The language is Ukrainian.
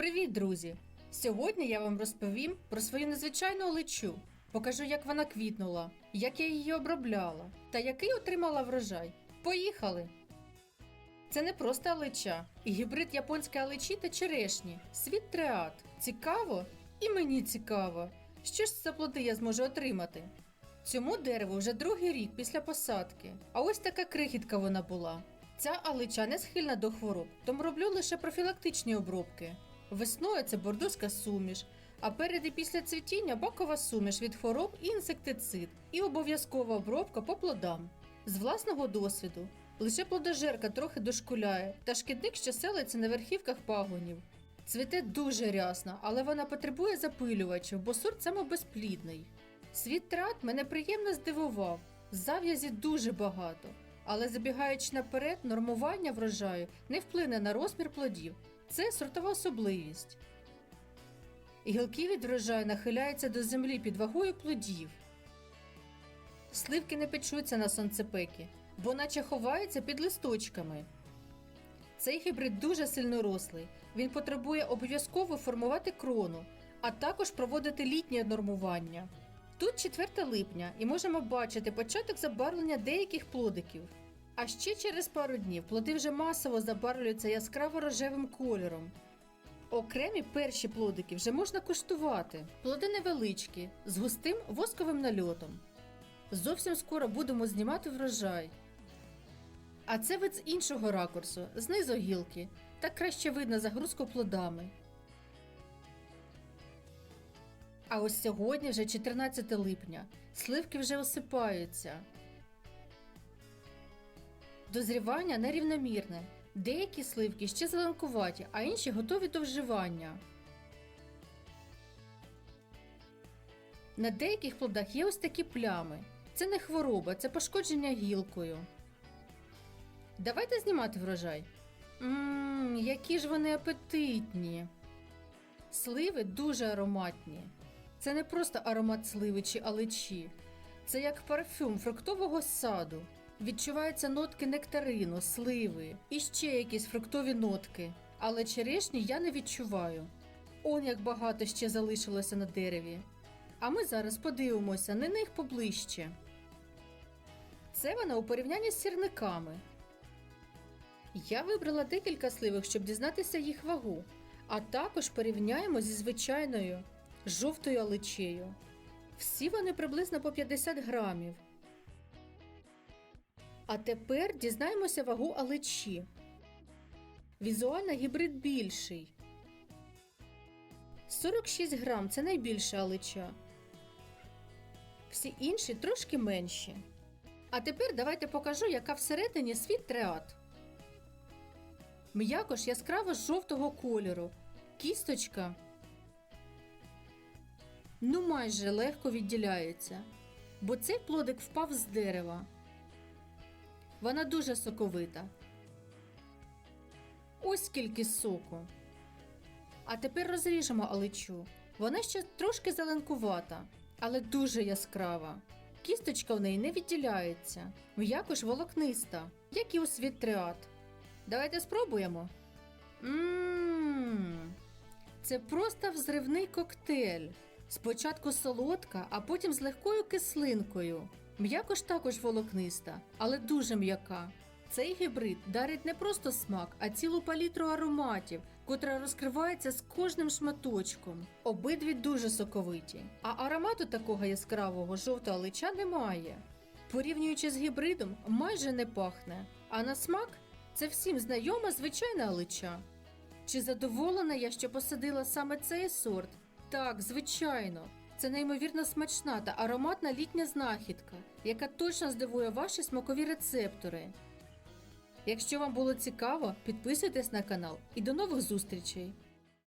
Привіт, друзі! Сьогодні я вам розповім про свою незвичайну олечу. Покажу, як вона квітнула, як я її обробляла та який отримала врожай. Поїхали! Це не просто алеча, і гібрид японської алечі та черешні. Світ триад. Цікаво? І мені цікаво. Що ж за плоди я зможу отримати? Цьому дереву вже другий рік після посадки. А ось така крихітка вона була. Ця алича не схильна до хвороб, тому роблю лише профілактичні обробки. Весною це бордоська суміш, а перед і після цвітіння бакова суміш від хвороб і інсектицид, і обов'язкова обробка по плодам. З власного досвіду лише плодожерка трохи дошкуляє, та шкідник, що селиться на верхівках пагонів. Цвіте дуже рясно, але вона потребує запилювачів, бо сорт самобезплідний. Світ трат мене приємно здивував. Зав'язі дуже багато, але забігаючи наперед, нормування врожаю не вплине на розмір плодів. Це сортова особливість. Гілки від врожаю нахиляються до землі під вагою плодів. Сливки не печуться на сонцепеки, бо наче ховаються під листочками. Цей гібрид дуже сильно рослий. Він потребує обов'язково формувати крону, а також проводити літнє нормування. Тут 4 липня і можемо бачити початок забарвлення деяких плодиків. А ще через пару днів плоди вже масово забарвлюються яскраво рожевим кольором. Окремі перші плодики вже можна куштувати. Плоди невеличкі, з густим восковим нальотом. Зовсім скоро будемо знімати врожай. А це вид з іншого ракурсу, знизу гілки. Так краще видно загрузку плодами. А ось сьогодні вже 14 липня. Сливки вже осипаються. Дозрівання нерівномірне. Деякі сливки ще зеленкуваті, а інші готові до вживання. На деяких плодах є ось такі плями. Це не хвороба, це пошкодження гілкою. Давайте знімати врожай. Ммм, які ж вони апетитні. Сливи дуже ароматні. Це не просто аромат сливи чи алечі. Це як парфюм фруктового саду. Відчуваються нотки нектарину, сливи і ще якісь фруктові нотки. Але черешні я не відчуваю. Он як багато ще залишилося на дереві. А ми зараз подивимося на них поближче. Це вона у порівнянні з сірниками. Я вибрала декілька сливок, щоб дізнатися їх вагу, а також порівняємо зі звичайною жовтою аличею. Всі вони приблизно по 50 грамів. А тепер дізнаємося вагу аличі. Візуально гібрид більший. 46 грам це найбільша алича. Всі інші трошки менші. А тепер давайте покажу, яка всередині світ триад. М'якош яскраво жовтого кольору. Кісточка ну майже легко відділяється, бо цей плодик впав з дерева. Вона дуже соковита. Ось скільки соку. А тепер розріжемо аличу. Вона ще трошки зеленкувата, але дуже яскрава. Кісточка в неї не відділяється, м'якош волокниста, як і у світ триад. Давайте спробуємо. Ммм, це просто взривний коктейль. Спочатку солодка, а потім з легкою кислинкою. М'якош також волокниста, але дуже м'яка. Цей гібрид дарить не просто смак, а цілу палітру ароматів, котра розкривається з кожним шматочком. Обидві дуже соковиті, а аромату такого яскравого жовтого лича немає. Порівнюючи з гібридом, майже не пахне, а на смак це всім знайома звичайна алича. Чи задоволена я, що посадила саме цей сорт? Так, звичайно. Це неймовірно смачна та ароматна літня знахідка, яка точно здивує ваші смакові рецептори. Якщо вам було цікаво, підписуйтесь на канал і до нових зустрічей!